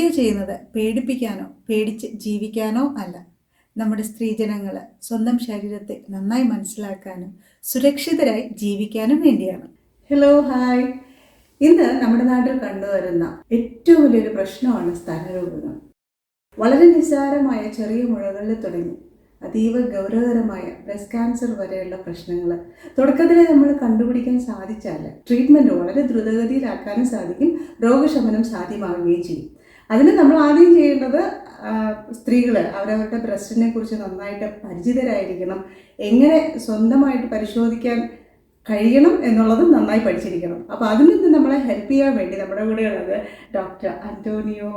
Video ചെയ്യുന്നത് പേടിപ്പിക്കാനോ പേടിച്ച് ജീവിക്കാനോ അല്ല. നമ്മുടെ സ്ത്രീജനങ്ങൾ സ്വന്തം ശരീരത്തെ നന്നായി മനസ്സിലാക്കാനും സുരക്ഷിതരായി ജീവിക്കാനും വേണ്ടിയാണ്. ഹലോ ഹായ് ഇന്ന് നമ്മുടെ നാട്ടിൽ കണ്ടുവരുന്ന ഏറ്റവും വലിയൊരു പ്രശ്നമാണ് സ്ഥാനരോഗങ്ങൾ വളരെ നിസ്സാരമായ ചെറിയ മുഴകളിൽ തുടങ്ങി അതീവ ഗൗരവകരമായ ബ്രസ്റ്റ് ക്യാൻസർ വരെയുള്ള പ്രശ്നങ്ങൾ തുടക്കത്തിലെ നമ്മൾ കണ്ടുപിടിക്കാൻ സാധിച്ചാൽ ട്രീറ്റ്മെന്റ് വളരെ ദ്രുതഗതിയിലാക്കാനും സാധിക്കും രോഗശമനം സാധ്യമാവുകയും ചെയ്യും. അതിന് നമ്മൾ ആദ്യം ചെയ്യേണ്ടത് സ്ത്രീകൾ അവരവരുടെ ബ്രസ്റ്റിനെ കുറിച്ച് നന്നായിട്ട് പരിചിതരായിരിക്കണം. എങ്ങനെ സ്വന്തമായിട്ട് പരിശോധിക്കാൻ കഴിയണം എന്നുള്ളത് നന്നായി പഠിച്ചിരിക്കണം. അപ്പോൾ അതിൽ നിന്ന് നമ്മളെ ഹെൽപ്പ് ചെയ്യാൻ വേണ്ടി നമ്മുടെ കൂടെയുള്ളത് ഡോക്ടർ അന്റോണിയോ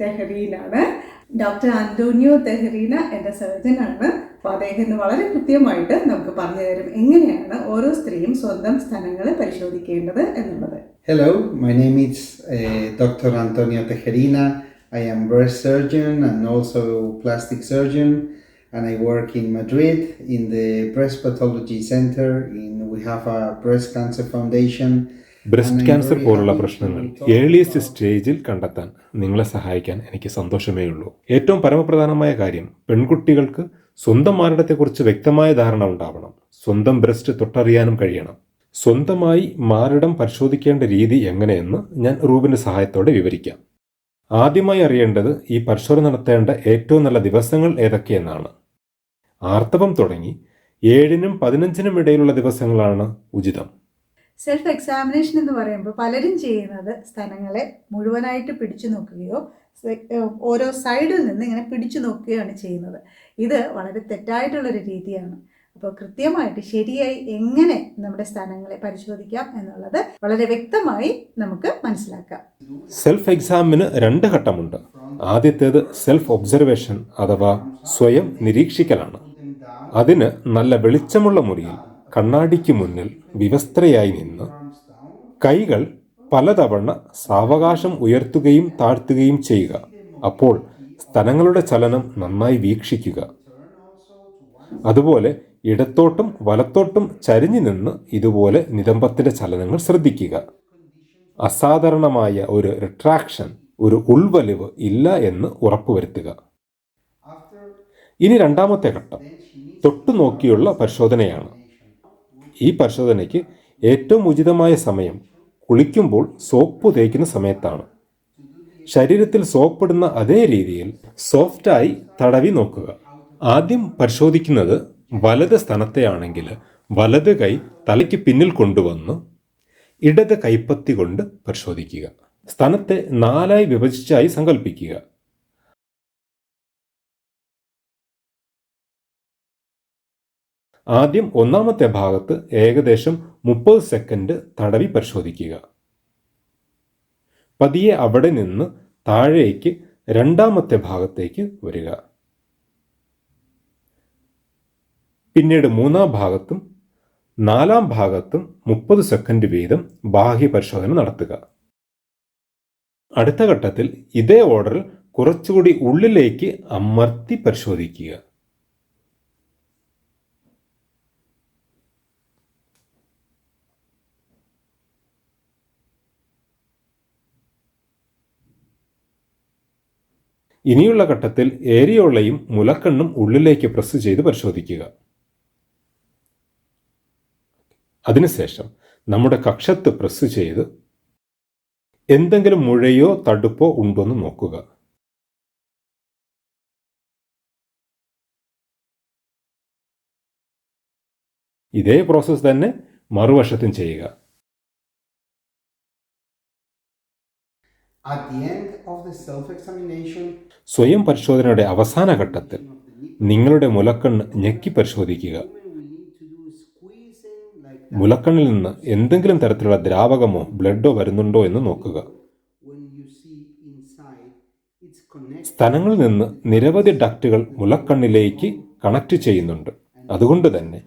തെഹറീനാണ്. ഡോക്ടർ അന്റോണിയോ തെഹറീന എന്റെ സർജൻ ആണ് അദ്ദേഹം ഇന്ന് വളരെ കൃത്യമായിട്ട് നമുക്ക് പറഞ്ഞു തരും എങ്ങനെയാണ് ഓരോ സ്ത്രീയും സ്വന്തം സ്ഥലങ്ങൾ പരിശോധിക്കേണ്ടത് എന്നുള്ളത്. Hello my name is doctor Antonio Tejerina I am breast surgeon and also plastic surgeon and I work in Madrid in the breast pathology centre in we have a breast cancer foundation breast cancer പോലുള്ള പ്രശ്നങ്ങൾ earliest സ്റ്റേജിൽ കണ്ടെത്താൻ നിങ്ങളെ സഹായിക്കാൻ എനിക്ക് സന്തോഷമേ ഉള്ളൂ. ഏറ്റവും പരമപ്രധാനമായ കാര്യം പെൺകുട്ടികൾക്ക് സ്വന്തം മാരടത്തെക്കുറിച്ച് വ്യക്തമായ ധാരണ ഉണ്ടാവണം. സ്വന്തം ബ്രസ്റ്റ് തൊട്ടറിയാനും കഴിയണം. സ്വന്തമായി മാരടം പരിശോധിക്കേണ്ട രീതി എങ്ങനെയെന്ന് ഞാൻ റൂബിന്റെ സഹായത്തോടെ വിവരിക്കാം. ആദ്യമായി അറിയേണ്ടത് ഈ പരിശോധന നടത്തേണ്ട ഏറ്റവും നല്ല ദിവസങ്ങൾ ഏതൊക്കെയെന്നാണ്. ആർത്തവം തുടങ്ങി ഏഴിനും പതിനഞ്ചിനും ഇടയിലുള്ള ദിവസങ്ങളാണ് ഉചിതം. സെൽഫ് എക്സാമിനേഷൻ എന്ന് പറയുമ്പോൾ പലരും ചെയ്യുന്നത് സ്ഥലങ്ങളെ മുഴുവനായിട്ട് പിടിച്ചു നോക്കുകയോ ഓരോ സൈഡിൽ നിന്ന് ഇങ്ങനെ പിടിച്ചു നോക്കുകയാണ് ചെയ്യുന്നത്. ഇത് വളരെ തെറ്റായിട്ടുള്ളൊരു രീതിയാണ്. അപ്പോൾ കൃത്യമായിട്ട് ശരിയായി എങ്ങനെ നമ്മുടെ സ്ഥാനങ്ങളെ പരിശോധിക്കാം എന്നുള്ളത് വളരെ വ്യക്തമായി നമുക്ക് മനസ്സിലാക്കാം. സെൽഫ് എക്സാമിന് രണ്ട് ഘട്ടമുണ്ട്. ആദ്യത്തേത് സെൽഫ് ഒബ്സർവേഷൻ അഥവാ സ്വയം നിരീക്ഷിക്കലാണ്. അതിന് നല്ല വെളിച്ചമുള്ള മുറിയിൽ കണ്ണാടിക്ക് മുന്നിൽ വിവസ്ത്രയായി നിന്ന് കൈകൾ പലതവണ സാവകാശം ഉയർത്തുകയും താഴ്ത്തുകയും ചെയ്യുക. അപ്പോൾ സ്ഥലങ്ങളുടെ ചലനം നന്നായി വീക്ഷിക്കുക. അതുപോലെ ഇടത്തോട്ടും വലത്തോട്ടും ചരിഞ്ഞു നിന്ന് ഇതുപോലെ നിതംബത്തിന്റെ ചലനങ്ങൾ ശ്രദ്ധിക്കുക. അസാധാരണമായ ഒരു റിട്രാക്ഷൻ ഒരു ഉൾവലിവ് ഇല്ല എന്ന് ഉറപ്പുവരുത്തുക. ഇനി രണ്ടാമത്തെ ഘട്ടം. തൊട്ടു നോക്കിയുള്ള പരിശോധനയാണ്. ഈ പരിശോധനയ്ക്ക് ഏറ്റവും ഉചിതമായ സമയം കുളിക്കുമ്പോൾ സോപ്പ് തേക്കുന്ന സമയത്താണ്. ശരീരത്തിൽ സോപ്പിടുന്ന അതേ രീതിയിൽ സോഫ്റ്റായി തടവി നോക്കുക. ആദ്യം പരിശോധിക്കുന്നത് വലത് സ്ഥാനത്തെയാണെങ്കിൽ വലത് കൈ തലയ്ക്ക് പിന്നിൽ കൊണ്ടുവന്ന് ഇടത് കൈപ്പത്തി കൊണ്ട് പരിശോധിക്കുക. സ്ഥലത്തെ നാലായി വിഭജിച്ചായി സങ്കല്പിക്കുക ആദ്യം ഒന്നാമത്തെ ഭാഗത്ത് ഏകദേശം മുപ്പത് സെക്കൻഡ് തടവി പരിശോധിക്കുക. പതിയെ അവിടെ നിന്ന് താഴേക്ക് രണ്ടാമത്തെ ഭാഗത്തേക്ക് വരിക. പിന്നീട് മൂന്നാം ഭാഗത്തും നാലാം ഭാഗത്തും മുപ്പത് സെക്കൻഡ് വീതം ബാഹ്യ പരിശോധന നടത്തുക. അടുത്ത ഘട്ടത്തിൽ ഇതേ ഓർഡറിൽ കുറച്ചുകൂടി ഉള്ളിലേക്ക് അമർത്തി പരിശോധിക്കുക. ഇനിയുള്ള ഘട്ടത്തിൽ ഏരിയോളയും മുലക്കണ്ണും ഉള്ളിലേക്ക് പ്രസ് ചെയ്ത് പരിശോധിക്കുക. അതിനുശേഷം നമ്മുടെ കക്ഷത്ത് പ്രസ് ചെയ്ത് എന്തെങ്കിലും മുഴയോ തടുപ്പോ ഉണ്ടോ എന്ന് നോക്കുക. ഇതേ പ്രോസസ്സ് തന്നെ മറുവശത്തും ചെയ്യുക. സ്വയം പരിശോധനയുടെ അവസാന ഘട്ടത്തിൽ നിങ്ങളുടെ മുലക്കണ്ണ് ഞെക്കി പരിശോധിക്കുക. മുലക്കണ്ണിൽ നിന്ന് എന്തെങ്കിലും തരത്തിലുള്ള ദ്രാവകമോ ബ്ലഡോ വരുന്നുണ്ടോ എന്ന് നോക്കുക. സ്ഥലങ്ങളിൽ നിന്ന് നിരവധി ഡക്റ്റുകൾ മുലക്കണ്ണിലേക്ക് കണക്ട് ചെയ്യുന്നുണ്ട്. അതുകൊണ്ട് തന്നെ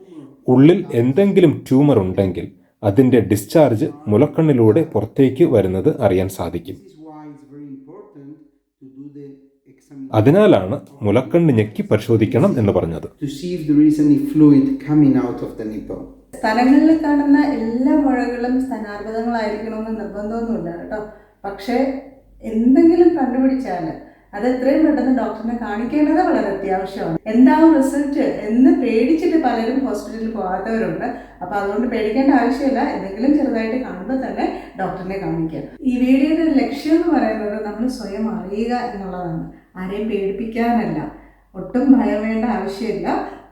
ഉള്ളിൽ എന്തെങ്കിലും ട്യൂമർ ഉണ്ടെങ്കിൽ അതിന്റെ ഡിസ്ചാർജ് മുലക്കണ്ണിലൂടെ പുറത്തേക്ക് വരുന്നത് അറിയാൻ സാധിക്കും. അതിനാലാണ് മുലക്കണ്ണ് ഞെക്കി പരിശോധിക്കണം എന്ന് പറഞ്ഞത്. To see if there is any fluid coming out of the nipple. സ്ഥലങ്ങളിൽ കാണുന്ന എല്ലാ മുഴകളും സ്ഥാനാർബുദങ്ങളായിരിക്കണമെന്ന് നിർബന്ധമൊന്നുമില്ല കേട്ടോ. പക്ഷേ എന്തെങ്കിലും കണ്ടുപിടിച്ചാൽ അത് എത്രയും പെട്ടെന്ന് ഡോക്ടറിനെ കാണിക്കേണ്ടത് വളരെ അത്യാവശ്യമാണ്. എന്താവും റിസൾട്ട് എന്ന് പേടിച്ചിട്ട് പലരും ഹോസ്പിറ്റലിൽ പോകാത്തവരുണ്ട്. അപ്പോൾ അതുകൊണ്ട് പേടിക്കേണ്ട ആവശ്യമില്ല. എന്തെങ്കിലും ചെറുതായിട്ട് കാണുമ്പോൾ തന്നെ ഡോക്ടറിനെ കാണിക്കുക ഈ വീഡിയോയുടെ ലക്ഷ്യം എന്ന് പറയുന്നത് നമ്മൾ സ്വയം അറിയുക എന്നുള്ളതാണ്. ആരെയും പേടിപ്പിക്കാനല്ല. ഒട്ടും ഭയം വേണ്ട ആവശ്യമില്ല.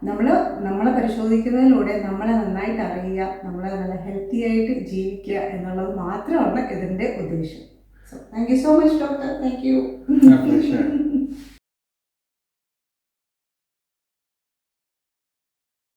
നമ്മൾ നമ്മളെ പരിശോധിക്കുന്നതിലൂടെ നമ്മളെ നന്നായിട്ട് അറിയുക നമ്മളെ നല്ല ഹെൽത്തി ആയിട്ട് ജീവിക്കുക എന്നുള്ളത് മാത്രമാണ് ഇതിന്റെ ഉദ്ദേശം. So thank you so much, doctor. Thank you. My pleasure.